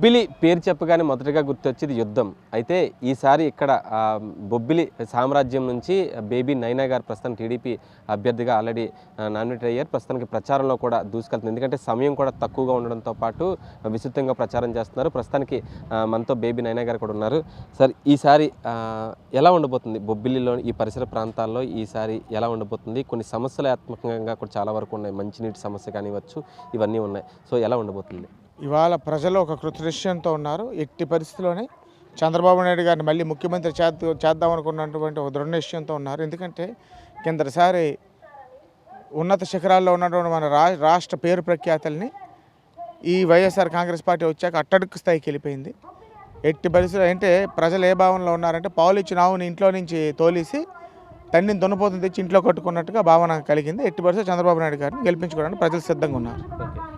బొబ్బిలి పేరు చెప్పగానే మొదటగా గుర్తొచ్చేది యుద్ధం. అయితే ఈసారి ఇక్కడ బొబ్బిలి సామ్రాజ్యం నుంచి బేబీ నైనా గారు ప్రస్తుతం టీడీపీ అభ్యర్థిగా ఆల్రెడీ నామినేట్ అయ్యారు. ప్రస్తుతానికి ప్రచారంలో కూడా దూసుకెళ్తుంది. ఎందుకంటే సమయం కూడా తక్కువగా ఉండడంతో పాటు విస్తృతంగా ప్రచారం చేస్తున్నారు. ప్రస్తుతానికి మనతో బేబీ నైనా గారు కూడా ఉన్నారు. సార్ ఈసారి ఎలా ఉండబోతుంది బొబ్బిలిలో ఈ పరిసర ప్రాంతాల్లో? ఈసారి ఎలా ఉండబోతుంది? కొన్ని సమస్యలాత్మకంగా కూడా చాలా వరకు ఉన్నాయి. మంచినీటి సమస్య కానివ్వచ్చు ఇవన్నీ ఉన్నాయి. సో ఎలా ఉండబోతుంది? ఇవాళ ప్రజలు ఒక కృతనిశ్చయంతో ఉన్నారు. ఎట్టి పరిస్థితిలోనే చంద్రబాబు నాయుడు గారిని మళ్ళీ ముఖ్యమంత్రి చేద్ద చేద్దామనుకున్నటువంటి ఒక దృఢ నిశ్చయంతో ఉన్నారు. ఎందుకంటే కిందటిసారి ఉన్నత శిఖరాల్లో ఉన్నటువంటి మన రా రాష్ట్ర పేరు ప్రఖ్యాతల్ని ఈ వైఎస్ఆర్ కాంగ్రెస్ పార్టీ వచ్చాక అట్టడుక్కు స్థాయికి వెళ్ళిపోయింది. ఎట్టి పరిస్థితులు అంటే ప్రజలు ఏ భావనలో ఉన్నారంటే పాలు ఇచ్చిన ఆవుని ఇంట్లో నుంచి తోలేసి తన్ని దున్నపోతుంది తెచ్చి ఇంట్లో కట్టుకున్నట్టుగా భావన కలిగింది. ఎట్టి పరిస్థితులు చంద్రబాబు నాయుడు గారిని గెలిపించుకోవడానికి ప్రజలు సిద్ధంగా ఉన్నారు.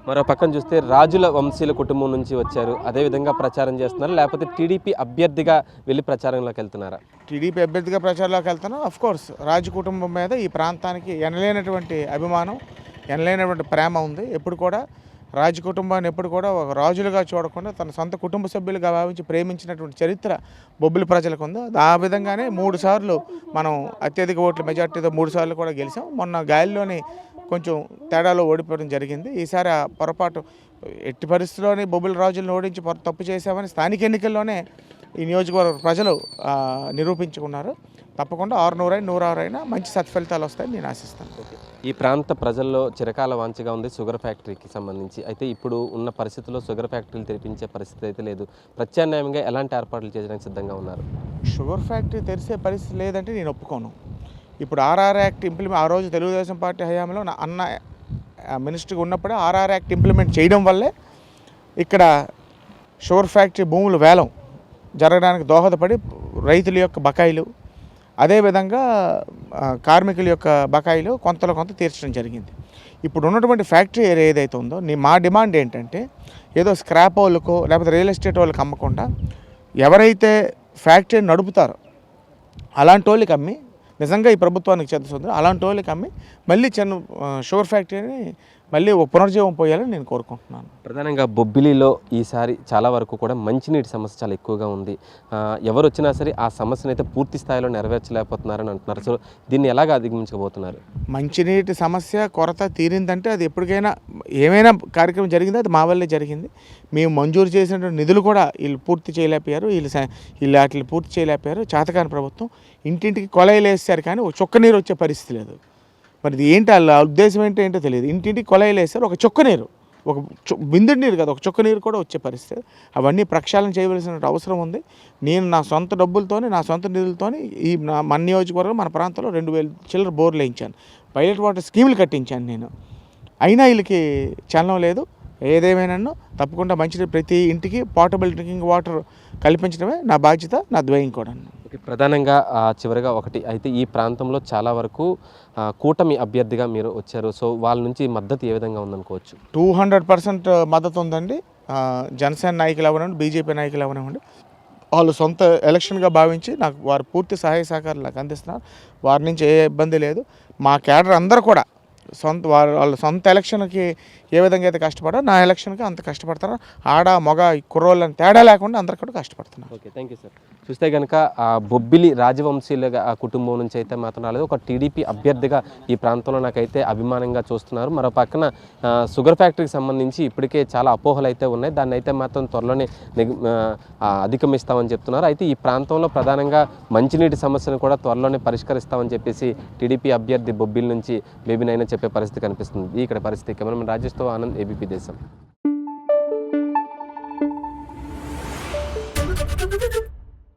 మరో పక్కన చూస్తే రాజుల వంశీయుల కుటుంబం నుంచి వచ్చారు. అదేవిధంగా ప్రచారం చేస్తున్నారు. లేకపోతే టీడీపీ అభ్యర్థిగా వెళ్ళి ప్రచారంలోకి వెళ్తున్నారా? టీడీపీ అభ్యర్థిగా ప్రచారంలోకి వెళ్తాను అఫ్ కోర్స్ రాజు కుటుంబం మీద ఈ ప్రాంతానికి ఎనలేనటువంటి అభిమానం ఎనలేనటువంటి ప్రేమ ఉంది. ఎప్పుడు కూడా రాజ కుటుంబాన్ని ఎప్పుడు కూడా ఒక రాజులుగా చూడకుండా తన సొంత కుటుంబ సభ్యులుగా భావించి ప్రేమించినటువంటి చరిత్ర బొబ్బిలి ప్రజలకు ఉంది? ఆ విధంగానే మూడు సార్లు మనం అత్యధిక ఓట్ల మెజార్టీతో మూడు సార్లు కూడా గెలిచాం. మొన్న గాలిలోని కొంచెం తేడాలో ఓడిపోవడం జరిగింది. ఈసారి ఆ పొరపాటు ఎట్టి పరిస్థితుల్లోనే బొబ్బిలి రాజులను ఓడించి పొర- తప్పు చేశామని స్థానిక ఎన్నికల్లోనే ఈ నియోజకవర్గ ప్రజలు నిరూపించుకున్నారు. తప్పకుండా ఆరు నూరైనా నూరారైనా మంచి సత్ఫలితాలు వస్తాయని నేను ఆశిస్తాను. ఈ ప్రాంత ప్రజల్లో చిరకాల వాంఛగా ఉంది షుగర్ ఫ్యాక్టరీకి సంబంధించి. అయితే ఇప్పుడు ఉన్న పరిస్థితుల్లో షుగర్ ఫ్యాక్టరీలు తెరిపించే పరిస్థితి అయితే లేదు. ప్రత్యామ్నాయంగా ఎలాంటి ఏర్పాట్లు చేయడానికి సిద్ధంగా ఉన్నారు? షుగర్ ఫ్యాక్టరీ తెరిసే పరిస్థితి లేదంటే నేను ఒప్పుకోను. ఇప్పుడు ఆర్ఆర్ యాక్ట్ ఇంప్లిమెంట్ ఆ రోజు తెలుగుదేశం పార్టీ హయాంలో నా అన్న మినిస్టర్గా ఉన్నప్పుడే ఆర్ఆర్ యాక్ట్ ఇంప్లిమెంట్ చేయడం వల్లే ఇక్కడ షుగర్ ఫ్యాక్టరీ భూములు వేలం. జరగడానికి దోహదపడి రైతుల యొక్క బకాయిలు అదేవిధంగా కార్మికుల యొక్క బకాయిలు కొంతలో కొంత తీర్చడం జరిగింది. ఇప్పుడు ఉన్నటువంటి ఫ్యాక్టరీ ఏరియా ఏదైతే ఉందో నీ మా డిమాండ్ ఏంటంటే ఏదో స్క్రాప్ వాళ్ళకో లేకపోతే రియల్ ఎస్టేట్ వాళ్ళకి అమ్మకుండా ఎవరైతే ఫ్యాక్టరీ నడుపుతారో అలాంటి వాళ్ళకి అమ్మి నిజంగా ఈ ప్రభుత్వానికి చెందుతుంది అలాంటి వాళ్ళకి అమ్మి మళ్ళీ చిన్న షుగర్ ఫ్యాక్టరీని మళ్ళీ పునర్జీవం పోయాలని నేను కోరుకుంటున్నాను. ప్రధానంగా బొబ్బిలిలో ఈసారి చాలా వరకు కూడా మంచినీటి సమస్య చాలా ఎక్కువగా ఉంది. ఎవరు వచ్చినా సరే ఆ సమస్యను అయితే పూర్తి స్థాయిలో నెరవేర్చలేకపోతున్నారని అంటున్నారు. సో దీన్ని ఎలాగ అధిగమించబోతున్నారు? మంచినీటి సమస్య కొరత తీరిందంటే అది ఎప్పటికైనా ఏమైనా కార్యక్రమం జరిగిందో అది మా వల్లే జరిగింది. మేము మంజూరు చేసినటువంటి నిధులు కూడా వీళ్ళు పూర్తి చేయలేకపోయారు. వీళ్ళు వీళ్ళు వాటిని పూర్తి చేయలేకపోయారు. చేతకాని ప్రభుత్వం ఇంటింటికి కొలైలు వేస్తారు కానీ చుక్క నీరు వచ్చే పరిస్థితి లేదు. మరి ఇది ఏంటి వాళ్ళ ఉద్దేశం ఏంటో ఏంటో తెలియదు. ఇంటింటికి కొలైలు వేస్తారు. ఒక చొక్క నీరు ఒక చు- నీరు కదా ఒక చొక్క నీరు కూడా వచ్చే పరిస్థితి. అవన్నీ ప్రక్షాళన చేయవలసిన అవసరం ఉంది. నేను నా సొంత డబ్బులతోని నా సొంత నిధులతోని ఈ నా మన నియోజకవర్గం మన ప్రాంతంలో రెండు వేలు చిల్లర బోర్లు వేయించాను. పైలట్ వాటర్ స్కీములు కట్టించాను నేను. అయినా వీళ్ళకి చలనం లేదు. ఏదేమైనా తప్పకుండా మంచి ప్రతి ఇంటికి పోర్టబుల్ డ్రింకింగ్ వాటర్ కల్పించడమే నా బాధ్యత నా ద్వయం కూడా ఓకే ప్రధానంగా చివరిగా ఒకటి. అయితే ఈ ప్రాంతంలో చాలా వరకు కూటమి అభ్యర్థిగా మీరు వచ్చారు. సో వాళ్ళ నుంచి మద్దతు ఏ విధంగా ఉందనుకోవచ్చు? టూ హండ్రెడ్ పర్సెంట్ మద్దతు ఉందండి. జనసేన నాయకులు అవనివ్వండి బీజేపీ నాయకులు అవనివ్వండి వాళ్ళు సొంత ఎలక్షన్గా భావించి నాకు వారు పూర్తి సహాయ సహకారాలు నాకు అందిస్తున్నారు. వారి నుంచి ఏ ఇబ్బంది లేదు. మా క్యాడర్ అందరూ కూడా సొంత వారు వాళ్ళ సొంత ఎలక్షన్కి ఏ విధంగా అయితే కష్టపడో నా ఎలక్షన్కి అంత కష్టపడతారో ఆడ మగ ఈ కుర్రోళ్ళని తేడా లేకుండా అందరు కూడా కష్టపడుతున్నారు. Okay thank you sir. చూస్తే కనుక బొబ్బిలి రాజవంశీయుల కుటుంబం నుంచి అయితే మాత్రం రాలేదు. ఒక టీడీపీ అభ్యర్థిగా ఈ ప్రాంతంలో నాకైతే అభిమానంగా చూస్తున్నారు. మరో పక్కన షుగర్ ఫ్యాక్టరీకి సంబంధించి ఇప్పటికే చాలా అపోహలు అయితే ఉన్నాయి. దాన్ని అయితే మాత్రం త్వరలోనే అధిగమిస్తామని చెప్తున్నారు. అయితే ఈ ప్రాంతంలో ప్రధానంగా మంచినీటి సమస్యను కూడా త్వరలోనే పరిష్కరిస్తామని చెప్పేసి టీడీపీ అభ్యర్థి బొబ్బిలి నుంచి బేబీనైనా చెప్పే పరిస్థితి కనిపిస్తుంది. ఇక్కడ పరిస్థితి కెమెరామెన్ రాజేష్తో ఆనంద్ ఏబీపీ దేశం